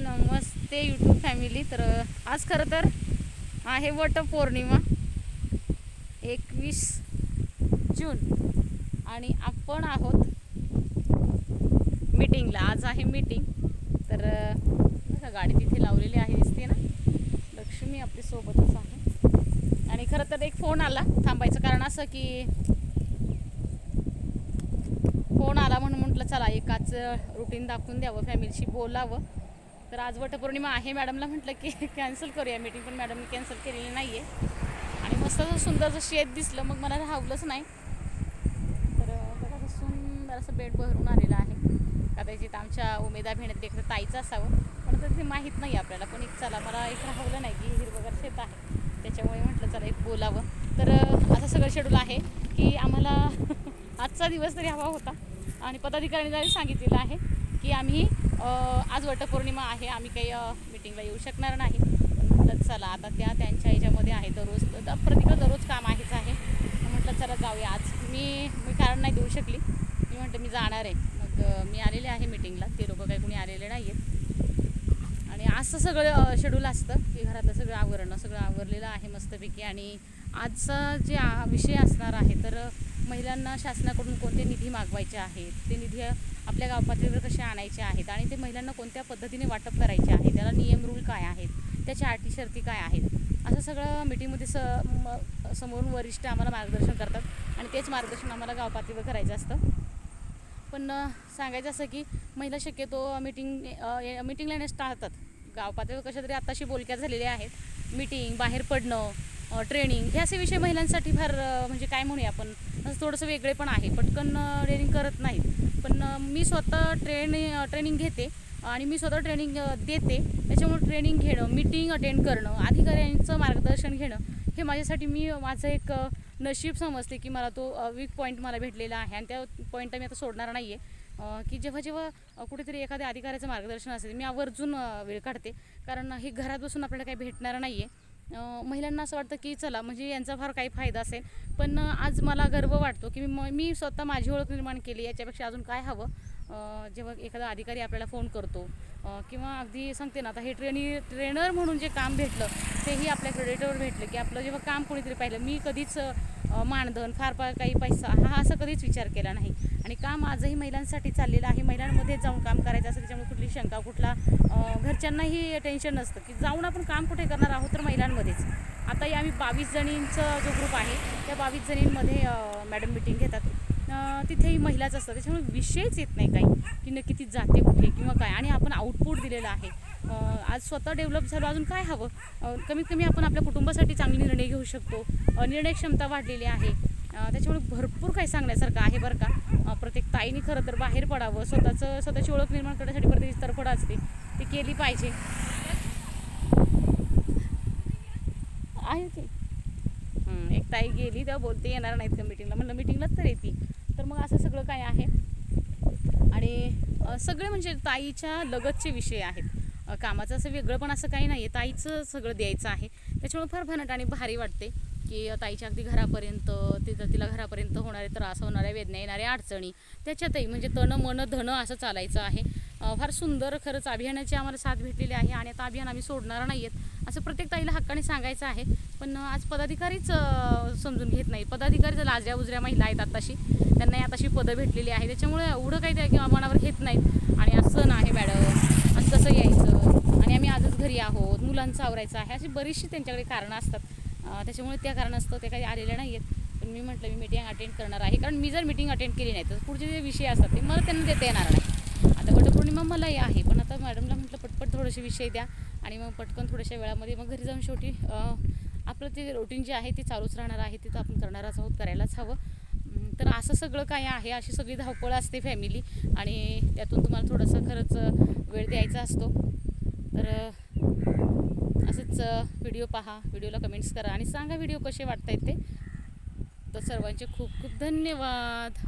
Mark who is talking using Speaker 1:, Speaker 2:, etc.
Speaker 1: नमस्ते YouTube family तर आज खरं तर आहे वटपौर्णिमा एकवीस जून. आणि आपण आहोत मीटिंगला आज आहे मीटिंग तर गाडी तिथे लावलेली आहे दिसते ना? लक्ष्मी आपली सोबतच आहे. आणि खरं तर एक फोन आला. थांबायचं कारण असं की फोन आला म्हणून म्हटलं चला एकाच रुटीन दाखवून द्यावं फॅमिलीशी बोलावं. तर आज वटपौर्णिमा आहे. मॅडमला म्हटलं की कॅन्सल करूया मीटिंग पण मॅडमने कॅन्सल केलेली नाही आहे आणि मस्त असं सुंदर जर शेत दिसलं. मग मला राहवलंच नाही. तर बघा असं सुंदर असं बेड भरून आलेलं आहे. कदाचित आमच्या उमेदा भेणत एकतर ताईचं असावं. पण तर ते माहीत नाही आपल्याला. पण एक चला मला एक राहवलं नाही की हिरवगर शेत आहे. त्याच्यामुळे म्हटलं चला एक बोलावं. तर असं सगळं शेड्यूल आहे की आम्हाला आजचा दिवस तरी हवा होता. आणि पदाधिकाऱ्यांनी सांगितलेलं आहे की आम्ही आज वटपौर्णिमा आहे आम्ही काही मिटिंगला येऊ शकणार नाही. पण म्हटलं चला आता त्या त्यांच्या ह्याच्यामध्ये आहे दररोज द- प्रत्येक दररोज काम आहेच आहे. म्हटलं चला जाऊया. आज मी मी कारण नाही देऊ शकली. मी म्हटलं मी जाणार आहे. मग मी आलेले आहे मिटिंगला ते लोक काही कुणी आलेले नाही आहेत आणि असं सगळं शेड्यूल असतं की घरातलं सगळं आवरणं सगळं आवरलेलं आहे मस्तपैकी. आणि आजचा जे विषय असणार आहे तर महिलांना शासनाकडून कोणते निधी मागवायचे आहेत? ते निधी आपल्या गावपातळीवर कसे आणायचे आहेत? आणि ते महिलांना कोणत्या पद्धतीने वाटप करायचे आहे? त्याला नियम रूल काय आहेत? त्याच्या अटी शर्ती काय आहेत? असं सगळं मिटिंगमध्ये स म- समोरून वरिष्ठ आम्हाला मार्गदर्शन करतात. आणि तेच मार्गदर्शन आम्हाला गावपातळीवर करायचं असतं. पण सांगायचं असं की महिला शक्यतो मीटिंग मिटिंगला येण्यास टाळतात. गाव पातळीवर कशा तरी आत्ताशी बोलक्या झालेल्या आहेत. मीटिंग बाहेर पडणं ट्रेनिंग हे असे विषय महिलांसाठी फार म्हणजे काय म्हणूया आपण असं थोडंसं वेगळे पण आहे. पटकन ट्रेनिंग करत नाहीत. पण मी स्वतः ट्रेन ट्रेनिंग घेते आणि मी स्वतः ट्रेनिंग देते. त्याच्यामुळे ट्रेनिंग घेणं मीटिंग अटेंड करणं अधिकाऱ्यांचं मार्गदर्शन घेणं हे माझ्यासाठी मी माझं एक नशीब समजते की मला तो वीक पॉईंट मला भेटलेला आहे. आणि त्या पॉईंट मी आता सोडणार नाही आहे की जेव्हा जेव्हा कुठेतरी एखाद्या अधिकाऱ्याचं मार्गदर्शन असेल मी आवर्जून वेळ काढते. कारण हे घरात बसून आपल्याला काही भेटणार नाही आहे महिलांना असं वाटतं की चला म्हणजे यांचा फार काही फायदा असेल. पण आज मला गर्व वाटतो की मी मी स्वतः माझी ओळख निर्माण केली याच्यापेक्षा अजून काय हवं? जेव्हा एखादा अधिकारी आपल्याला फोन करतो किंवा अगदी सांगते ना आता हे ट्रेनी ट्रेनर म्हणून जे काम भेटलं तेही आपल्या क्रेडिटवर भेटलं की आपलं जेव्हा काम कोणीतरी पाहिलं मी कधीच मानधन फार काही पैसा हा असा कधीच विचार केला नाही. आणि काम आजही महिलांसाठी चाललेलं आहे. महिलांमध्ये जाऊन काम करायचं असं त्याच्यामुळे कुठली शंका कुठला घरच्यांनाही टेन्शन नसतं. की जाऊन आपण काम कुठे करणार आहोत तर महिलांमध्येच. आताही आम्ही बावीस जणींचा जो ग्रुप आहे त्या बावीस जणींमध्ये मॅडम मिटिंग घेतात. तिथेही महिलाच असतात. त्याच्यामुळे विषयच येत नाही काही की नक्की ती जाते कुठे किंवा काय. आणि आपण आउटपुट दिलेलं आहे. आज स्वतः डेव्हलप झालो अजून काय हवं? कमीत कमी आपण आपल्या कुटुंबासाठी चांगले निर्णय घेऊ शकतो. निर्णय क्षमता वाढलेली आहे. त्याच्यामुळे भरपूर काही सांगण्यासारखं आहे बरं का. प्रत्येक ताईने खरं तर बाहेर पडावं. स्वतःचं स्वतःची ओळख निर्माण करण्यासाठी प्रत्येक तरफड असते. ती केली पाहिजे. आहे हं, एक ताई गेली तेव्हा बोलते येणार नाहीत का मिटिंगला म्हणलं मिटिंगलाच तर येते तर मग असं सगळं काय आहे? आणि सगळे म्हणजे ताईच्या लगतचे विषय आहेत. कामाचं असं वेगळं पण असं काही नाही आहे ताईचं सगळं द्यायचं आहे. त्याच्यामुळे फार भनट आणि भारी वाटते की ताईच्या अगदी घरापर्यंत तिथं तिला घरापर्यंत होणारे त्रास होणाऱ्या वेदना येणाऱ्या अडचणी त्याच्यातही म्हणजे तन मन धन असं चालायचं आहे. फार सुंदर खरंच अभियानाची आम्हाला साथ भेटलेली आहे आणि आता अभियान आम्ही सोडणार नाही आहेत असं प्रत्येक ताईला हक्काने सांगायचं आहे पण आज पदाधिकारीच समजून घेत नाही. पदाधिकारी जर लाजऱ्या उजऱ्या महिला आहेत आताशी. त्यांना आताशी पदं भेटलेली आहे. त्याच्यामुळे एवढं काही त्या किंवा मनावर घेत नाहीत. आणि असं नाही मॅडम. आणि कसं यायचं? आणि आम्ही आजच घरी आहोत. मुलांचं आवरायचं आहे. अशी बरीचशी त्यांच्याकडे कारणं असतात. त्याच्यामुळे त्या कारणास्तव ते काही आलेले नाही आहेत पण मी म्हटलं मी मीटिंग अटेंड करणार आहे. कारण मी जर मीटिंग अटेंड केली नाही तर पुढचे जे विषय असतात ते मला त्यांना देता येणार नाही. मग मलाही आहे पण आता मॅडमला म्हटलं पटपट थोडेसे विषय द्या आणि मग पटकन थोड्याशा वेळामध्ये मग घरी जाऊन शेवटी आपलं ते रुटीन जे आहे ते चालूच राहणार आहे ते तर आपण करणारच आहोत करायलाच हवं. तर असं सगळं काय आहे अशी सगळी धावपळ असते फॅमिली आणि त्यातून तुम्हाला थोडंसं खरंच वेळ द्यायचा असतो. तर असंच व्हिडिओ पहा व्हिडिओला कमेंट्स करा आणि सांगा व्हिडिओ कसे वाटत आहेत ते. तर सर्वांचे खूप खूप धन्यवाद.